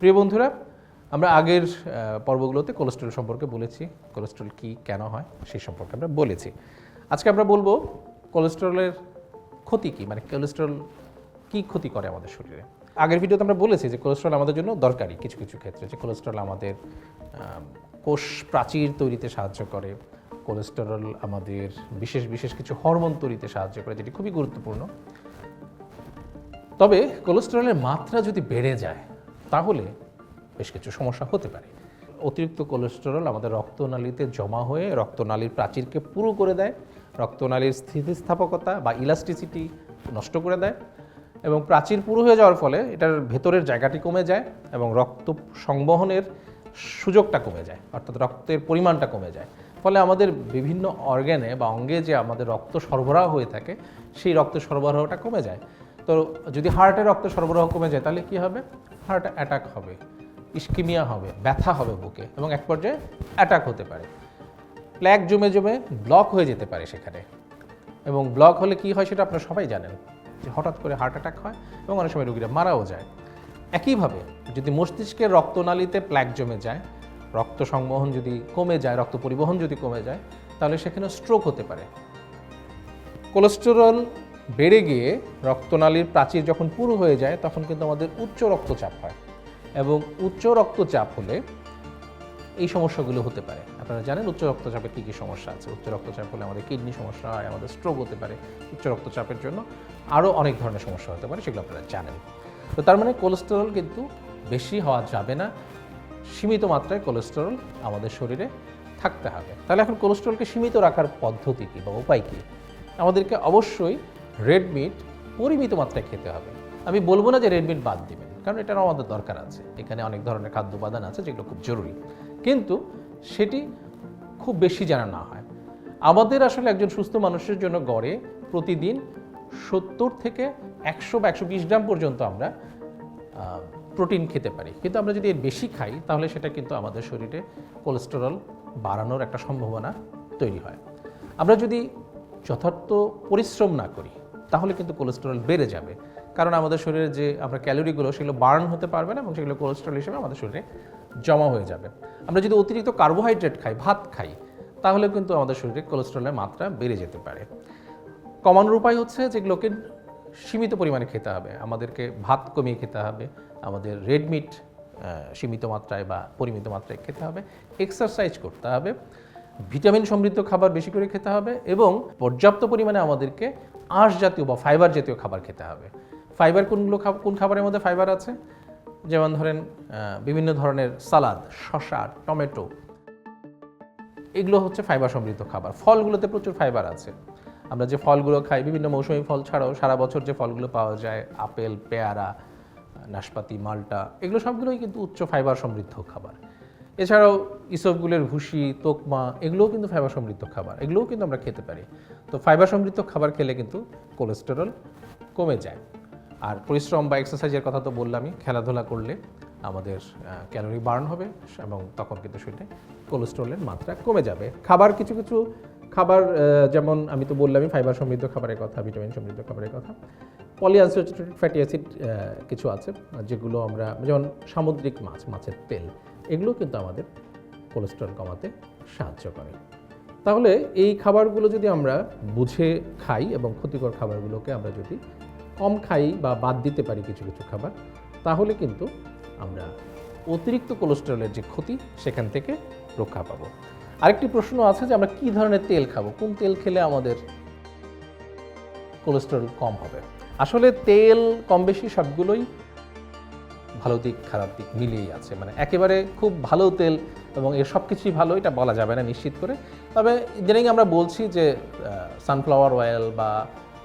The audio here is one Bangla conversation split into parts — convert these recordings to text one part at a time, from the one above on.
প্রিয় বন্ধুরা, আমরা আগের পর্বগুলোতে কোলেস্ট্রল সম্পর্কে বলেছি, কোলেস্ট্রল কি, কেন হয়, সেই সম্পর্কে আমরা বলেছি। আজকে আমরা বলব কোলেস্ট্রলের ক্ষতি কি মানে কোলেস্ট্রল কি ক্ষতি করে আমাদের শরীরে। আগের ভিডিওতে আমরা বলেছি যে কোলেস্ট্রল আমাদের জন্য দরকারি কিছু কিছু ক্ষেত্রে, যে কোলেস্ট্রল আমাদের কোষ প্রাচীর তৈরিতে সাহায্য করে, কোলেস্টেরল আমাদের বিশেষ বিশেষ কিছু হরমোন তৈরিতে সাহায্য করে, যেটি খুবই গুরুত্বপূর্ণ। তবে কোলেস্টেরলের মাত্রা যদি বেড়ে যায় তাহলে বেশ কিছু সমস্যা হতে পারে। অতিরিক্ত কোলেস্টেরল আমাদের রক্তনালীতে জমা হয়ে রক্তনালীর প্রাচীরকে পুরো করে দেয়, রক্তনালীর স্থিতিস্থাপকতা বা ইলাস্টিসিটি নষ্ট করে দেয় এবং প্রাচীর পুরো হয়ে যাওয়ার ফলে এটার ভেতরের জায়গাটি কমে যায় এবং রক্ত সংবহনের সুযোগটা কমে যায়, অর্থাৎ রক্তের পরিমাণটা কমে যায়। ফলে আমাদের বিভিন্ন অর্গ্যানে বা অঙ্গে যে আমাদের রক্ত সরবরাহ হয়ে থাকে, সেই রক্ত সরবরাহটা কমে যায়। তো যদি হার্টের রক্ত সরবরাহ কমে যায়, তাহলে কি হবে? হার্ট অ্যাটাক হবে, ইস্কিমিয়া হবে, ব্যথা হবে বুকে এবং এক পর্যায়ে অ্যাটাক হতে পারে। প্ল্যাক জমে জমে ব্লক হয়ে যেতে পারে সেখানে এবং ব্লক হলে কি হয় সেটা আপনারা সবাই জানেন যে হঠাৎ করে হার্ট অ্যাটাক হয় এবং অনেক সময় রোগীরা মারাও যায়। একইভাবে যদি মস্তিষ্কের রক্তনালীতে প্ল্যাক জমে যায়, রক্ত সংবহন যদি কমে যায়, রক্ত পরিবহন যদি কমে যায়, তাহলে সেখানে স্ট্রোক হতে পারে। কোলেস্টেরল বেড়ে গিয়ে রক্তনালীর প্রাচীর যখন পুরো হয়ে যায়, তখন কিন্তু আমাদের উচ্চ রক্তচাপ হয়। এবং উচ্চ রক্তচাপ হলে এই সমস্যাগুলো হতে পারে। আপনারা জানেন উচ্চ রক্তচাপের কী কী সমস্যা আছে? উচ্চ রক্তচাপ হলে আমাদের কিডনি সমস্যা হয়, আমাদের স্ট্রোক হতে পারে। উচ্চ রক্তচাপের জন্য আরও অনেক ধরনের সমস্যা হতে পারে, সেগুলো আপনারা জানেন। তো তার মানে কোলেস্টেরল কিন্তু বেশি হওয়া যাবে না। সীমিত মাত্রায় কোলেস্টেরল আমাদের শরীরে থাকতে হবে। তাহলে এখন কোলেস্টেরলকে সীমিত রাখার পদ্ধতি কী বা উপায় কী? আমাদেরকে অবশ্যই রেড মিট পরিমিত মাত্রায় খেতে হবে। আমি বলব না যে রেড মিট বাদ দিবেন, কারণ এটারও আমাদের দরকার আছে। এখানে অনেক ধরনের খাদ্য উপাদান আছে যেগুলো খুব জরুরি। কিন্তু সেটি খুব বেশি যেন না হয়। আমাদের আসলে একজন সুস্থ মানুষের জন্য গড়ে প্রতিদিন সত্তর থেকে একশো বা একশো বিশ গ্রাম পর্যন্ত আমরা প্রোটিন খেতে পারি। কিন্তু আমরা যদি এর বেশি খাই, তাহলে সেটা কিন্তু আমাদের শরীরে কোলেস্টেরল বাড়ানোর একটা সম্ভাবনা তৈরি হয়। আমরা যদি যথার্থ পরিশ্রম না করি তাহলে কিন্তু কোলেস্টেরল বেড়ে যাবে। কারণ আমাদের শরীরে যে আমরা ক্যালোরিগুলো, সেগুলো বার্ন হতে পারবে না এবং সেগুলো কোলেস্টেরল হিসেবে আমাদের শরীরে জমা হয়ে যাবে। আমরা যদি অতিরিক্ত কার্বোহাইড্রেট খাই, ভাত খাই, তাহলেও কিন্তু আমাদের শরীরে কোলেস্টেরলের মাত্রা বেড়ে যেতে পারে। কমানোর উপায় হচ্ছে যেগুলোকে সীমিত পরিমাণে খেতে হবে। আমাদেরকে ভাত কমিয়ে খেতে হবে, আমাদের রেড মিট সীমিত মাত্রায় বা পরিমিত মাত্রায় খেতে হবে এক্সারসাইজ করতে হবে ভিটামিন সমৃদ্ধ খাবার বেশি করে খেতে হবে এবং পর্যাপ্ত পরিমাণে আমাদেরকে আঁশ জাতীয় বা ফাইবার জাতীয় খাবার খেতে হবে। ফাইবার কোনগুলো কোন খাবারের মধ্যে ফাইবার আছে? যেমন ধরেন বিভিন্ন ধরনের সালাদ, শসা, টমেটো। এগুলো হচ্ছে ফাইবার সমৃদ্ধ খাবার। ফলগুলোতে প্রচুর ফাইবার আছে। আমরা যে ফলগুলো খাই, বিভিন্ন মৌসুমী ফল ছাড়াও সারা বছর যে ফলগুলো পাওয়া যায়, আপেল, পেয়ারা, নাশপাতি, মালটা, এগুলো সবগুলোই কিন্তু উচ্চ ফাইবার সমৃদ্ধ খাবার। এছাড়াও ইসবগুলের ভুসি, তোকমা, এগুলোও কিন্তু ফাইবার সমৃদ্ধ খাবার, এগুলোও কিন্তু আমরা খেতে পারি। তো ফাইবার সমৃদ্ধ খাবার খেলে কিন্তু কোলেস্টেরল কমে যায়। আর পরিশ্রম বা এক্সারসাইজের কথা তো বললামই, খেলাধুলা করলে আমাদের ক্যালোরি বার্ন হবে এবং তখন কিন্তু শরীরে কোলেস্ট্রলের মাত্রা কমে যাবে। খাবার কিছু কিছু খাবার যেমন আমি তো বললামই ফাইবার সমৃদ্ধ খাবারের কথা ভিটামিন সমৃদ্ধ খাবারের কথা পলিআনস্যাচুরেটেড ফ্যাটি অ্যাসিড কিছু আছে, যেগুলো আমরা, যেমন সামুদ্রিক মাছ, মাছের তেল এগুলো কিন্তু আমাদের কোলেস্ট্রল কমাতে সাহায্য করে। তাহলে এই খাবারগুলো যদি আমরা বুঝে খাই এবং ক্ষতিকর খাবারগুলোকে আমরা যদি কম খাই বা বাদ দিতে পারি কিছু কিছু খাবার, তাহলে কিন্তু আমরা অতিরিক্ত কোলেস্টেরলের যে ক্ষতি সেখান থেকে রক্ষা পাবো। আরেকটি প্রশ্ন আছে যে আমরা কী ধরনের তেল খাব? কোন তেল খেলে আমাদের কোলেস্টেরল কম হবে? আসলে তেল কম বেশি সবগুলোই ভালো দিক, খারাপ দিক মিলিয়েই আছে। মানে একেবারে খুব ভালো তেল এবং এর সব কিছুই ভালো, এটা বলা যাবে না নিশ্চিত করে। তবে ইদানিং আমরা বলছি যে সানফ্লাওয়ার অয়েল বা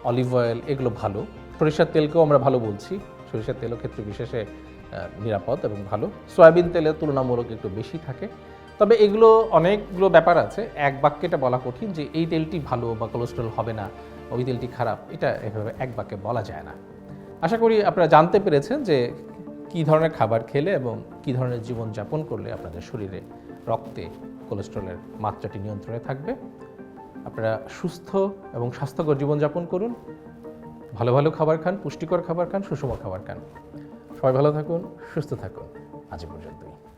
অলিভ অয়েল এগুলো ভালো। সরিষার তেলকেও আমরা ভালো বলছি। সরিষার তেলও ক্ষেত্রে বিশেষে নিরাপদ এবং ভালো। সয়াবিন তেলের তুলনামূলক একটু বেশি থাকে। তবে এগুলো অনেকগুলো ব্যাপার আছে। এক বাক্যে এটা বলা কঠিন যে, এই তেলটি ভালো বা কোলেস্ট্রল হবে না ওই তেলটি খারাপ, এটা এভাবে এক বাক্যে বলা যায় না। আশা করি আপনারা জানতে পেরেছেন যে কী ধরনের খাবার খেলে এবং কি ধরনের জীবন যাপন করলে আপনাদের শরীরে রক্তে কোলেস্ট্রলের মাত্রাটি নিয়ন্ত্রণে থাকবে? আপনারা সুস্থ এবং স্বাস্থ্যকর জীবনযাপন করুন। ভালো ভালো খাবার খান, পুষ্টিকর খাবার খান, সুষম খাবার খান। সবাই ভালো থাকুন, সুস্থ থাকুন। আজ পর্যন্তই।